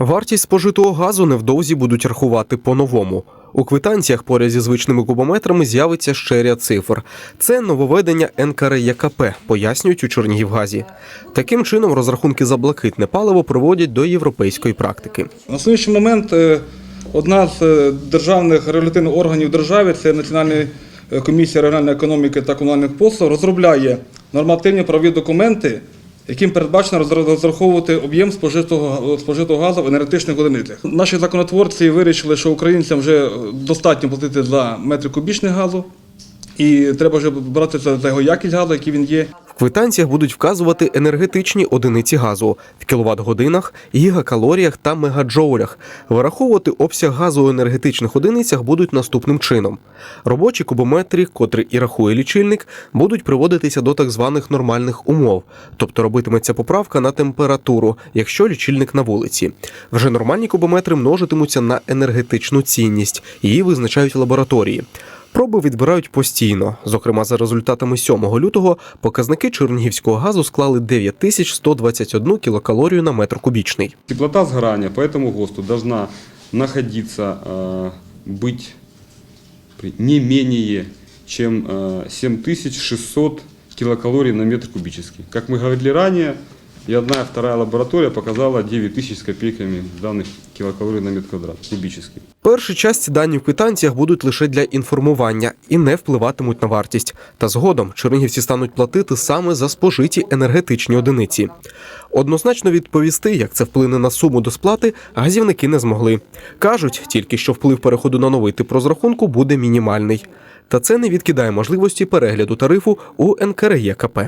Вартість спожитого газу невдовзі будуть рахувати по-новому. У квитанціях поряд зі звичними кубометрами з'явиться ще ряд цифр. Це нововведення НКРЄКП, пояснюють у Чернігівгазі. Таким чином, розрахунки за блакитне паливо проводять до європейської практики. На сьогоднішній момент е, одна з е, державних регуляторних органів держави, це Національна е, комісія регіональної економіки та комунальних послуг, розробляє нормативні правові документи, яким передбачено розраховувати об'єм спожитого, спожитого газу в енергетичних одиницях. Наші законотворці вирішили, що українцям вже достатньо платити за метри кубічних газу, і треба вже братися за його якість газу, який він є. Квитанціях будуть вказувати енергетичні одиниці газу в кіловат-годинах, гігакалоріях та мегаджоулях. Вираховувати обсяг газу у енергетичних одиницях будуть наступним чином. Робочі кубометри, котрі і рахує лічильник, будуть приводитися до так званих нормальних умов, тобто робитиметься поправка на температуру, якщо лічильник на вулиці. Вже нормальні кубометри множитимуться на енергетичну цінність, її визначають лабораторії. Проби відбирають постійно. Зокрема, за результатами 7 лютого показники чернігівського газу склали 9121 кілокалорію на метр кубічний. Теплота сгорания по этому ГОСТу должна находиться, э, быть при- не менее, чем э, 7600 килокалорий на метр кубический. Как мы говорили ранее, и одна и вторая лаборатория показала 9000 с копейками данных килокалорий на метр кубический. Перші часті дані в квитанціях будуть лише для інформування і не впливатимуть на вартість. Та згодом чернігівці стануть платити саме за спожиті енергетичні одиниці. Однозначно відповісти, як це вплине на суму до сплати, газівники не змогли. кажуть тільки, що вплив переходу на новий тип розрахунку буде мінімальний. Та це не відкидає можливості перегляду тарифу у НКРЄКП.